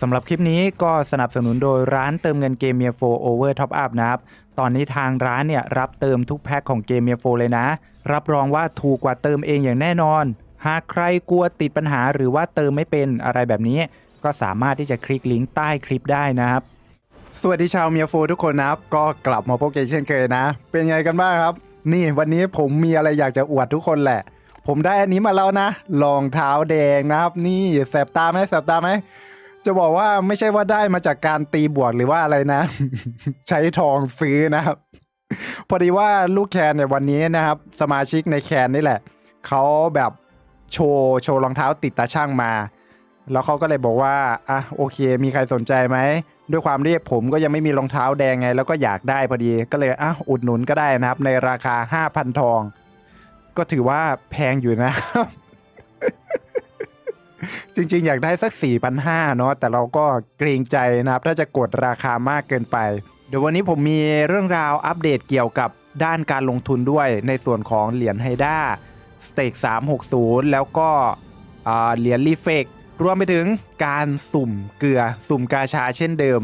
สำหรับคลิปนี้ก็สนับสนุนโดยร้านเติมเงินเกมเมียโฟโอเวอร์ท็อปอัพนะครับ ตอนนี้ทางร้านเนี่ย รับเติมทุกแพ็คของเกมเมียโฟเลยนะ รับรองว่าถูกกว่าเติมเองอย่างแน่นอน หากใครกลัวติดปัญหาหรือว่าเติมไม่เป็นอะไรแบบนี้ ก็สามารถที่จะคลิกลิงก์ใต้คลิปได้นะครับ สวัสดีชาวเมียโฟทุกคนนะครับ ก็กลับมาพบกันเช่นเคยนะ เป็นไงกันบ้างครับ นี่วันนี้ผมมีอะไรอยากจะอวดทุกคนแหละ ผมได้อันนี้มาแล้วนะรองเท้าแดงนะครับ นี่แสบตาไหมแสบตาไหม จะบอกว่าไม่ใช่ว่าได้มาจากการตีบวกหรือว่าอะไรนะ ใช้ทองซื้อนะครับ พอดีว่าลูกแคนเนี่ยวันนี้นะครับ สมาชิกในแคนนี่แหละเขาแบบโชว์โชว์รองเท้าติดตาช่างมา แล้วเขาก็เลยบอกว่าอะโอเค มีใครสนใจไหมด้วยความที่ผมก็ยังไม่มีรองเท้าแดงไง แล้วก็อยากได้พอดีก็เลยอะอุดหนุนก็ได้นะครับ ในราคา 5,000 ทอง ก็ถือว่าแพงอยู่นะครับ จริงๆ อยากได้สัก 4,500เนาะแต่เราก็เกรงใจนะครับ ถ้าจะกดราคามากเกินไป เดี๋ยววันนี้ผมมีเรื่องราวอัปเดตเกี่ยวกับด้านการลงทุนด้วยในส่วนของเหรียญไฮด้าสเต็ก360 แล้วก็เหรียญรีเฟกรวมไปถึงการสุ่มเกลือสุ่มกาชาเช่นเดิม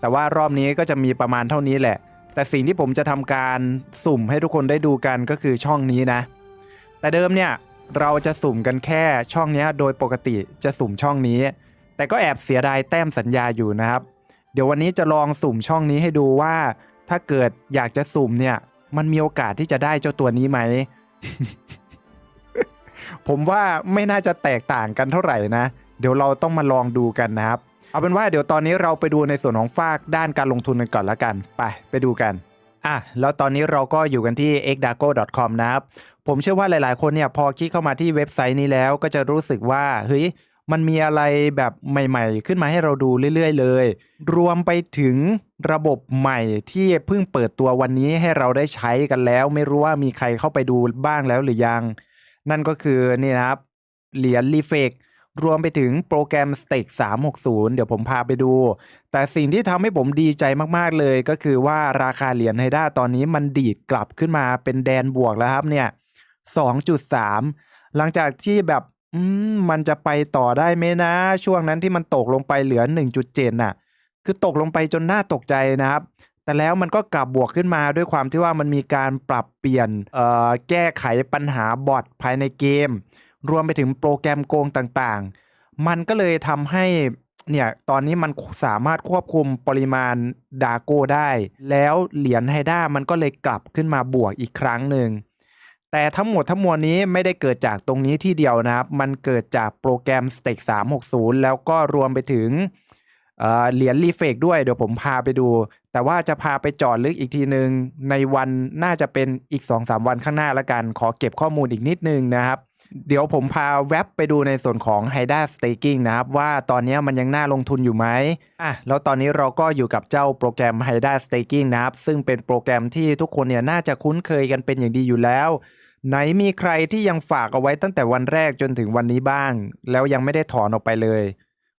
แต่ว่ารอบนี้ก็จะมีประมาณเท่านี้แหละ แต่สิ่งที่ผมจะทำการสุ่มให้ทุกคนได้ดูกันก็คือช่องนี้นะ แต่เดิมเนี่ย เราจะสุ่มกันแค่ช่องนี้โดยปกติจะสุ่มช่องนี้ แต่ก็แอบเสียดายแต้มสัญญาอยู่นะครับ เดี๋ยววันนี้จะลองสุ่มช่องนี้ให้ดูว่า ถ้าเกิดอยากจะสุ่มเนี่ย มันมีโอกาสที่จะได้เจ้าตัวนี้ไหม ผมว่าไม่น่าจะแตกต่างกันเท่าไหร่นะ เดี๋ยวเราต้องมาลองดูกันนะครับ เอาเป็นว่าเดี๋ยวตอนนี้เราไปดูในส่วนของฝากด้านการลงทุนกันก่อนละกัน ไปไปดูกันอะแล้วตอนนี้เราก็อยู่กันที่ xdago.com นะครับ ผมเชื่อว่าหลาย ๆ คนเนี่ยพอคลิกเข้ามาที่เว็บไซต์นี้แล้วก็จะรู้สึกว่าเฮ้ยมันมีอะไรแบบใหม่ ๆ ขึ้นมาให้เราดูเรื่อย ๆ เลย รวมไปถึงระบบใหม่ที่เพิ่งเปิดตัววันนี้ให้เราได้ใช้กันแล้ว ไม่รู้ว่ามีใครเข้าไปดูบ้างแล้วหรือยัง นั่นก็คือนี่นะครับเหรียญรีเฟกรวมไปถึงโปรแกรม s t a k 360 เดี๋ยวผมพาไปดู แต่สิ่งที่ทำให้ผมดีใจมากๆเลย ก็คือว่าราคาเหรียญไฮด้าตอนนี้มันดีดกลับขึ้นมาเป็นแดนบวกแล้วครับเนี่ย 2.3 หลังจากที่แบบมันจะไปต่อได้ไหมนะ ช่วงนั้นที่มันตกลงไปเหลือ 1.7 น่ะ คือตกลงไปจนน่าตกใจนะครับ แต่แล้วมันก็กลับบวกขึ้นมาด้วยความที่ว่ามันมีการปรับเปลี่ยนแก้ไขปัญหาบอทภายในเกม รวมไปถึงโปรแกรมโกงต่างๆ มันก็เลยทำให้เนี่ยตอนนี้มันสามารถควบคุมปริมาณดาโก้ได้ แล้วเหรียญไฮด้ามันก็เลยกลับขึ้นมาบวกอีกครั้งหนึ่ง แต่ทั้งหมดทั้งมวลนี้ไม่ได้เกิดจากตรงนี้ที่เดียวนะครับ มันเกิดจากโปรแกรม Stake 360 แล้วก็รวมไปถึงเหรียญรีเฟกด้วยเดี๋ยวผมพาไปดู แต่ว่าจะพาไปจอดลึกอีกทีหนึ่งในวันน่าจะเป็นอีก 2-3 วันข้างหน้าละกัน ขอเก็บข้อมูลอีกนิดนึงนะครับ เดี๋ยวผมพาแว็บไปดูในส่วนของ h y d a Staking นะครับ ว่าตอนนี้มันยังน่าลงทุนอยู่ไหมอะแล้วตอนนี้เราก็อยู่กับเจ้าโปรแกรม h y d a Staking นะครับ ซึ่งเป็นโปรแกรมที่ทุกคนเนี่ยน่าจะคุ้นเคยกันเป็นอย่างดีอยู่แล้ว ไหนมีใครที่ยังฝากเอาไว้ตั้งแต่วันแรกจนถึงวันนี้บ้าง แล้วยังไม่ได้ถอนออกไปเลย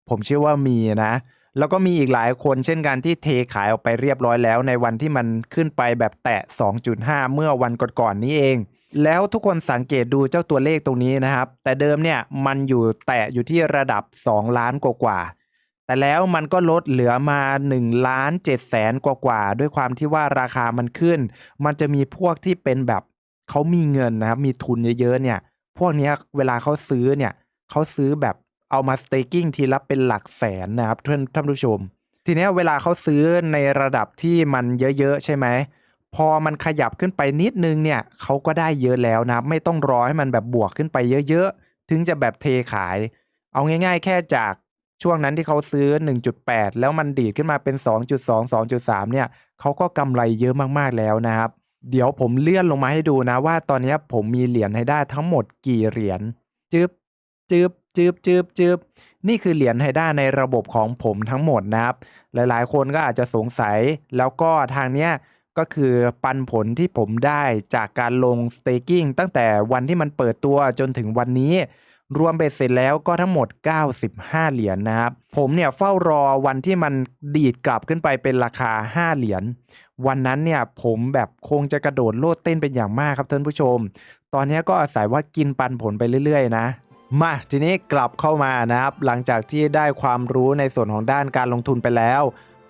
ผมเชื่อว่ามีนะ แล้วก็มีอีกหลายคนเช่นกันที่เทขายออกไปเรียบร้อยแล้ว ในวันที่มันขึ้นไปแบบแตะ 2.5 เมื่อวันก่อนๆนี้เอง แล้วทุกคนสังเกตดูเจ้าตัวเลขตรงนี้นะครับ แต่เดิมเนี่ยมันอยู่แตะอยู่ที่ระดับ 2 ล้านกว่าๆแต่แล้วมันก็ลดเหลือมา1ล้าน7แสนกว่าๆด้วยความที่ว่าราคามันขึ้น มันจะมีพวกที่เป็นแบบ เขามีเงินนะครับ มีทุนเยอะๆเนี่ย พวกนี้เวลาเขาซื้อเนี่ยเขาซื้อแบบเอามา staking ทีละเป็นหลักแสนนะครับท่านท่านผู้ชม ทีนี้เวลาเขาซื้อในระดับที่มันเยอะๆใช่ไหมพอมันขยับขึ้นไปนิดนึงเนี่ยเขาก็ได้เยอะแล้วนะไม่ต้องรอให้มันแบบบวกขึ้นไปเยอะๆ ถึงจะแบบเทขาย เอาง่ายๆ แค่จากช่วงนั้นที่เขาซื้อ 1.8 แล้วมันดีดขึ้นมาเป็น 2.2 2.3 เนี่ยเขาก็กำไรเยอะมากๆแล้วนะครับ เดี๋ยวผมเลื่อนลงมาให้ดูนะว่าตอนนี้ผมมีเหรียญให้ได้ทั้งหมดกี่เหรียญจึบจึบจึบจึบจึบนี่คือเหรียญไฮด้าในระบบของผมทั้งหมดนะครับ หลายๆ คนก็อาจจะสงสัย แล้วก็ทางเนี้ยก็คือปันผลที่ผมได้จากการลง staking ตั้งแต่วันที่มันเปิดตัวจนถึงวันนี้ รวมเบ็เสร็จแล้วก็ทั้งหมด 95 เหรียญนะครับ ผมเนี่ยเฝ้ารอวันที่มันดีดกลับขึ้นไปเป็นราคา 5 เหรียญ วันนั้นเนี่ยผมแบบคงจะกระโดดโลดเต้นเป็นอย่างมากครับท่านผู้ชม ตอนนี้ก็อาศัยว่ากินปันผลไปเรื่อยๆ นะมาทีนี้กลับเข้ามานะครับ หลังจากที่ได้ความรู้ในส่วนของด้านการลงทุนไปแล้ว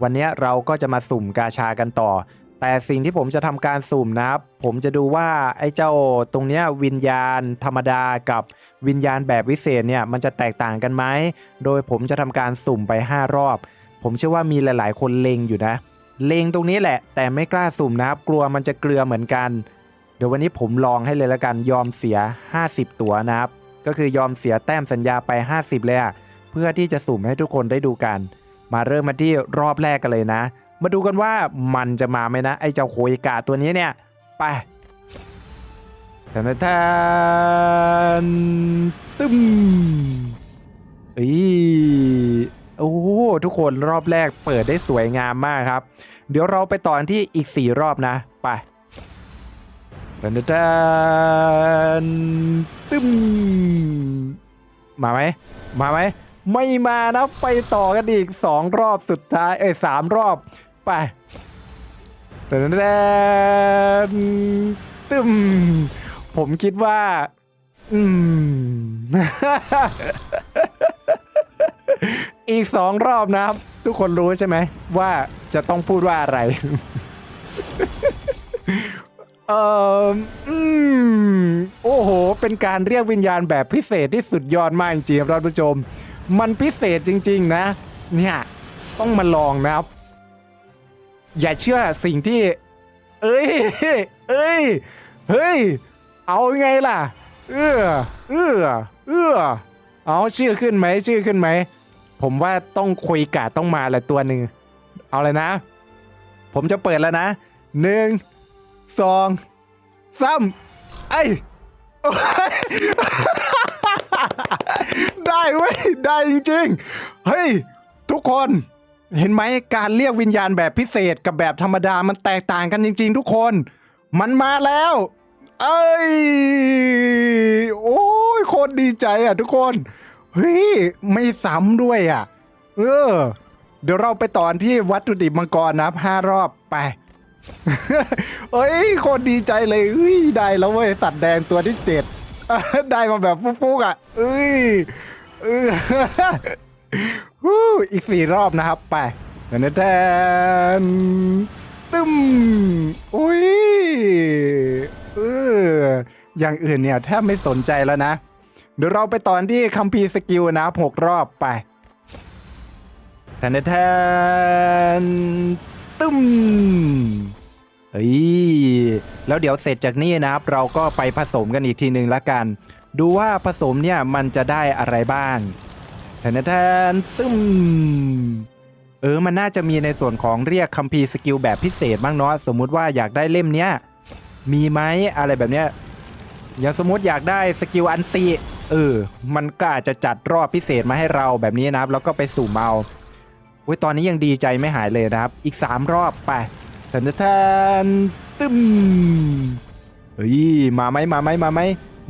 วันนี้เราก็จะมาสุ่มกาชากันต่อ แต่สิ่งที่ผมจะทำการสุ่มนะครับ ผมจะดูว่าไอ้เจ้าตรงเนี้ยวิญญาณธรรมดากับวิญญาณแบบวิเศษเนี่ยมันจะแตกต่างกันไหมโดยผมจะทำการสุ่มไป 5 รอบ ผมเชื่อว่ามีหลาย ๆ คนเลงอยู่นะ เลงตรงนี้แหละ แต่ไม่กล้าสุ่มนะครับ กลัวมันจะเกลือเหมือนกัน เดี๋ยววันนี้ผมลองให้เลยละกันยอมเสีย 50 ตัวนะครับ ก็คือยอมเสียแต้มสัญญาไป 50 เลยอะเพื่อที่จะสุ่มให้ทุกคนได้ดูกัน มาเริ่มมาที่รอบแรกกันเลยนะ มาดูกันว่ามันจะมาไหมนะ ไอ้เจ้าโคยกาตัวนี้เนี่ย ไปแทนแทนตึ้มอ้ย โอ้โหทุกคนรอบแรกเปิดได้สวยงามมากครับ เดี๋ยวเราไปต่อกันที่อีก 4 รอบนะ ไปแทนแทนตึ้มมาไหมมาไหมไม่มานะไปต่อกันอีก 2 รอบสุดท้าย เอ้ยสามรอบ ไปแดนแดนตึมผมคิดว่า อืม อีกสองรอบนะครับ ทุกคนรู้ใช่ไหมว่าจะต้องพูดว่าอะไร เอออืมโอ้โห เป็นการเรียกวิญญาณแบบพิเศษที่สุดยอดมากจริงๆครับท่านผู้ชม มันพิเศษจริง ๆ นะ เนี่ย ต้องมาลองนะครับ อย่าเชื่อสิ่งที่ เอ้ย เอ้ย เฮ้ย เอาไงล่ะ เออเออเออเอาชื่อขึ้นไหม ชื่อขึ้นไหม ผมว่าต้องคุยกาต้องมาละตัวหนึ่ง เอาเลยนะ ผมจะเปิดแล้วนะหนึ่งสองสามไอ้ได้เว้ย ได้จริงๆ เฮ้ย ทุกคนเห็นไหมการเรียกวิญญาณแบบพิเศษกับแบบธรรมดามันแตกต่างกันจริง ๆ ทุกคน มันมาแล้ว เอ้ย โอ้ยโคตรดีใจอะทุกคน เฮ้ย ไม่ซ้ำด้วยอะ เออ เดี๋ยวเราไปต่อที่วัตถุดิบมังกรนะครับห้ารอบไปเฮ้ยคตรดีใจเลยเฮ้ยได้แล้วเว้ยสัตว์แดงตัวที่เจ็ดได้มาแบบฟุกๆอะเอ้ยเออฮู้อีกสี่รอบนะครับ ไปแทนแทนตึมอุ้ยเอออย่างอื่นเนี่ยแทบไม่สนใจแล้วนะ เดี๋ยวเราไปตอนที่คัมภีร์สกิลนะหกรอบไปแทนแทนตึ้มเฮ้ยแล้วเดี๋ยวเสร็จจากนี้นะครับ เราก็ไปผสมกันอีกทีหนึ่งละกัน ดูว่าผสมเนี่ยมันจะได้อะไรบ้างแทนแทนตึ้มเออมันน่าจะมีในส่วนของเรียกคัมภีร์สกิลแบบพิเศษบ้างเนาะสมมุติว่าอยากได้เล่มเนี้ยมีไหมอะไรแบบเนี้ยอย่างสมมติอยากได้สกิลอันติ เออ มันก็อาจจะจัดรอบพิเศษมาให้เราแบบนี้นะครับ แล้วก็ไปสู่เมาอุ้ยตอนนี้ยังดีใจไม่หายเลยนะครับ อีก 3 รอบไปแทนแทนตึมเฮ้ยมาไหมมาไหมมาไหม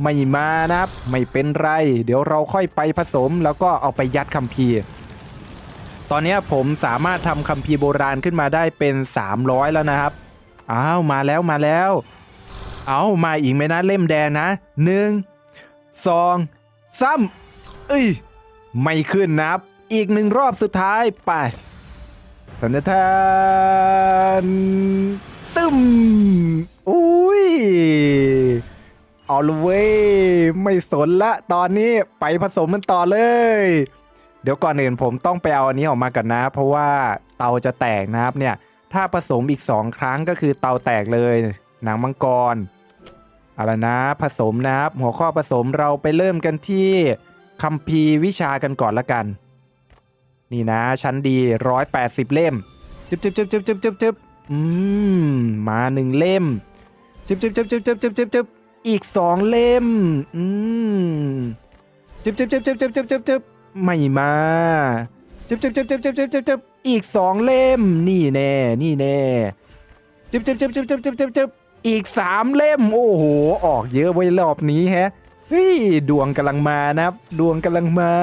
ไม่มานะครับ ไม่เป็นไร เดี๋ยวเราค่อยไปผสมแล้วก็เอาไปยัดคัมภีร์ ตอนนี้ผมสามารถทำคัมภีร์โบราณขึ้นมาได้เป็น 300 แล้วนะครับ อ้าว มาแล้วมาแล้ว เอามาอีกไหมนะเล่มแดงนะหนึ่ง สองสามเอ้ย ไม่ขึ้นนะครับ อีกหนึ่งรอบสุดท้ายไปแทนแทนตึมอุ้ยเอาละเว้ยไม่สนละตอนนี้ไปผสมมันต่อเลย เดี๋ยวก่อนอื่นผมต้องไปเอาอันนี้ออกมากันนะ เพราะว่าเตาจะแตกนะครับเนี่ย ถ้าผสมอีก 2 ครั้งก็คือเตาแตกเลย หนังมังกร เอาละนะผสมนะครับ หัวข้อผสมเราไปเริ่มกันที่คัมภีร์วิชากันก่อนละกัน นี่นะ ชั้นดี 180 เล่มจึ๊บจึ๊บจึ๊บจึ๊บจึ๊บจึบจึบอืม มาหนึ่งเล่มจึ๊บจึ๊บจึ๊บจึ๊บจึ๊บจึ๊บจึ๊บจึ๊บอีกสองเล่ม อืมจึ๊บจึ๊บจึ๊บจึ๊บจึ๊บจึ๊บจึ๊บจึบไม่มาจึ๊บจึ๊บจึ๊บจึ๊บจึ๊บจึ๊บจึ๊บจึบอีกสองเล่ม นี่แน่ นี่แน่จึบจึ๊บจึ๊บจึ๊บจึ๊บจึ๊บจึ๊บจึ๊บ อีกสามเล่ม โอ้โห ออกเยอะไว้รอบนี้แฮะเฮ้ยดวงกำลังมานะครับ ดวงกำลังมา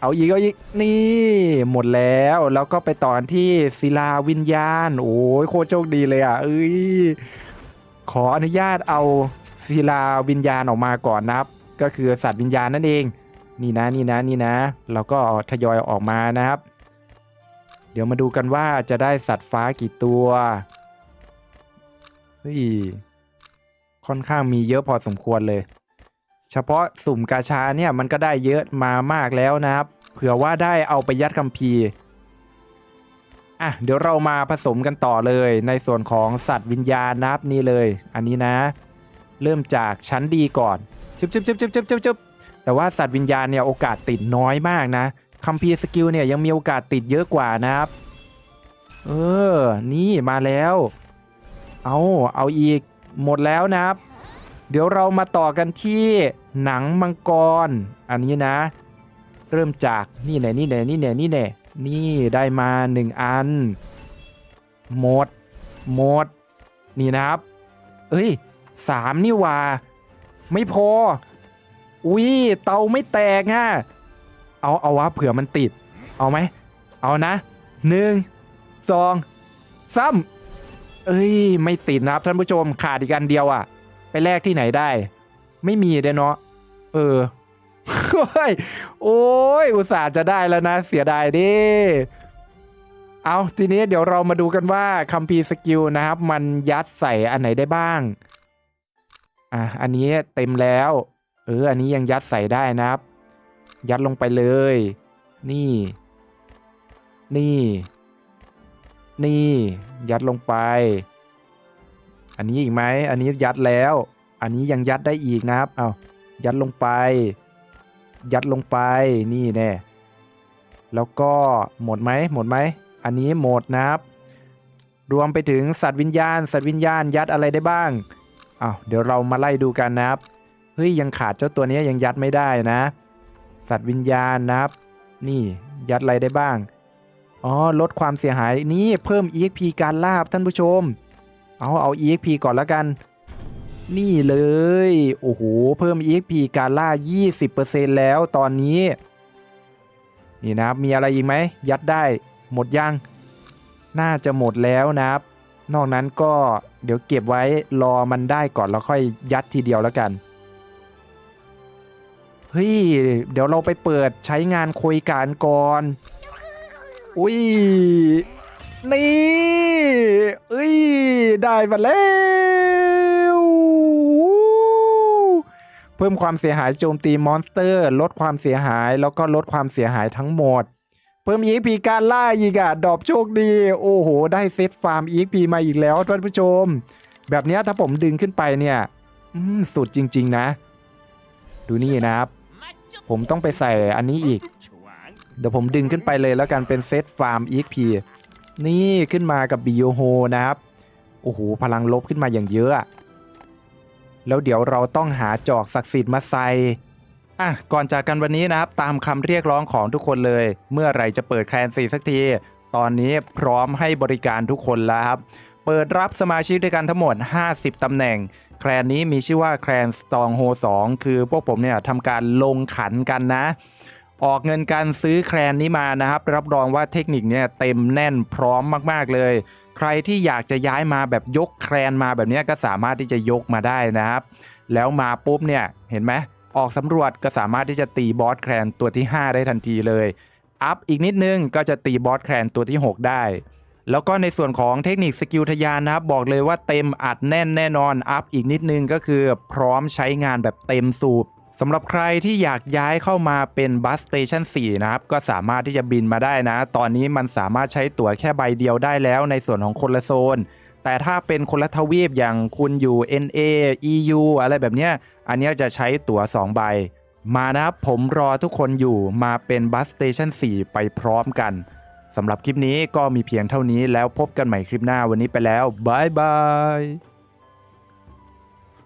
เอาอีกเอาอีกนี่ หมดแล้วแล้วก็ไปต่อที่ศิลาวิญญาณ โอ้ยโคตรโชคดีเลยอะเอ้ยขออนุญาตเอาศิลาวิญญาณออกมาก่อนนะครับ ก็คือสัตว์วิญญาณนั่นเอง นี่นะนี่นะนี่นะเราก็ทยอยออกมานะครับ เดี๋ยวมาดูกันว่าจะได้สัตว์ฟ้ากี่ตัว เฮ้ยค่อนข้างมีเยอะพอสมควรเลย เฉพาะสุ่มกาชาเนี่ยมันก็ได้เยอะมามากแล้วนะครับ เผื่อว่าได้เอาไปยัดคัมภีร์อะเดี๋ยวเรามาผสมกันต่อเลย ในส่วนของสัตว์วิญญาณนับนี่เลย อันนี้นะ เริ่มจากชั้นดีก่อนจึ๊บจึ๊บจึ๊บจึ๊บจึ๊บจึ๊บจึ๊บแต่ว่าสัตว์วิญญาณเนี่ยโอกาสติดน้อยมากนะคัมภีร์สกิลเนี่ยยังมีโอกาสติดเยอะกว่านะครับ เออ นี่มาแล้ว เอาเอาอีกหมดแล้วนะครับ เดี๋ยวเรามาต่อกันที่หนังมังกร อันนี้นะ เริ่มจากนี่แน่นี่แน่นี่แน่นี่แน่นี่ได้มาหนึ่งอัน หมด หมด นี่นะครับ เอ้ยสามนี่ว่า ไม่พอ อุ้ยเตาไม่แตกฮะเอาเอาวะเผื่อมันติด เอาไหม เอานะหนึ่งสองสาม เอ้ย ไม่ติดนะครับท่านผู้ชมขาดอีกอันเดียวอะ่ะ ไปแลกที่ไหนได้ ไม่มีเด้เนาะเออโอ้ยโอ้ยอุตส่าห์จะได้แล้วนะ เสียดายดิเอาทีนี้เดี๋ยวเรามาดูกันว่าคัมภีร์สกิลนะครับ มันยัดใส่อันไหนได้บ้าง อะอันนี้เต็มแล้ว เออ อันนี้ยังยัดใส่ได้นะครับ ยัดลงไปเลย นี่ นี่ นี่ ยัดลงไป อันนี้อีกไหมอันนี้ยัดแล้ว อันนี้ยังยัดได้อีกนะครับเอายัดลงไป ยัดลงไปนี่แน่แล้วก็หมดไหมหมดไหมอันนี้หมดนะครับ รวมไปถึงสัตว์วิญญาณ สัตว์วิญญาณยัดอะไรได้บ้างอ้าวเดี๋ยวเรามาไล่ดูกันนะครับเฮ้ยยังขาดเจ้าตัวนี้ยังยัดไม่ได้นะ สัตว์วิญญาณนะครับ นี่ยัดอะไรได้บ้าง อ๋อลดความเสียหายนี่เพิ่ม EXP การลาบท่านผู้ชม เอาเอา EXP ก่อนแล้วกัน นี่เลย โอ้โห เพิ่ม EXP การล่า 20%แล้วตอนนี้ นี่นะครับ มีอะไรอีกไหม ยัดได้หมดยัง น่าจะหมดแล้วนะครับ นอกนั้นก็เดี๋ยวเก็บไว้รอมันได้ก่อนแล้วค่อยยัดทีเดียวแล้วกันเฮ้ย เดี๋ยวเราไปเปิดใช้งานคุยการก่อน อุ้ย นี่เอ้ย ได้มาแล้ว เพิ่มความเสียหายโจมตีมอนสเตอร์ ลดความเสียหายแล้วก็ลดความเสียหายทั้งหมด เพิ่ม EXP การล่าอีกอะดอบโชคดี โอ้โห ได้เซตฟาร์ม EXP มาอีกแล้วท่านผู้ชม แบบนี้ถ้าผมดึงขึ้นไปเนี่ยสุดจริง ๆ นะ ดูนี่นะครับ ผมต้องไปใส่อันนี้อีก เดี๋ยวผมดึงขึ้นไปเลยแล้วกันเป็นเซตฟาร์ม EXP นี่ขึ้นมากับบิโยโฮนะครับ โอ้โห พลังลบขึ้นมาอย่างเยอะ แล้วเดี๋ยวเราต้องหาจอกศักดิ์สิทธิ์มาใส่อะก่อนจากกันวันนี้นะครับ ตามคำเรียกร้องของทุกคนเลย เมื่อไหรจะเปิดแคลนสีสักที ตอนนี้พร้อมให้บริการทุกคนแล้วครับ เปิดรับสมาชิกด้วยกันทั้งหมด 50ตำแหน่ง แคลนนี้มีชื่อว่าแคลนสตองโฮ2คือพวกผมเนี่ยทำการลงขันกันนะ ออกเงินการซื้อแคลนนี้มานะครับ รับรองว่าเทคนิคเนี่ยเต็มแน่นพร้อมมากๆเลย ใครที่อยากจะย้ายมาแบบยกแคลนมาแบบนี้ก็สามารถที่จะยกมาได้นะครับ แล้วมาปุ๊บเนี่ยเห็นไหมออกสำรวจก็สามารถที่จะตีบอสแคลนตัวที่ 5 ได้ทันทีเลยอัพอีกนิดนึงก็จะตีบอสแคลนตัวที่ 6 ได้ แล้วก็ในส่วนของเทคนิคสกิลทะยานนะครับบอกเลยว่าเต็มอัดแน่นแน่นอนอัพอีกนิดนึงก็คือพร้อมใช้งานแบบเต็มสูบ สำหรับใครที่อยากย้ายเข้ามาเป็นบัสสเตชัน4นะครับ ก็สามารถที่จะบินมาได้นะ ตอนนี้มันสามารถใช้ตั๋วแค่ใบเดียวได้แล้วในส่วนของคนละโซน แต่ถ้าเป็นคนละทวีปอย่างคุณอยู่ NA EU อะไรแบบเนี้ย อันนี้จะใช้ตั๋ว 2 ใบ มานะครับ ผมรอทุกคนอยู่มาเป็นบัสสเตชัน4 ไปพร้อมกันสำหรับคลิปนี้ก็มีเพียงเท่านี้แล้วพบกันใหม่คลิปหน้าวันนี้ไปแล้วบายบาย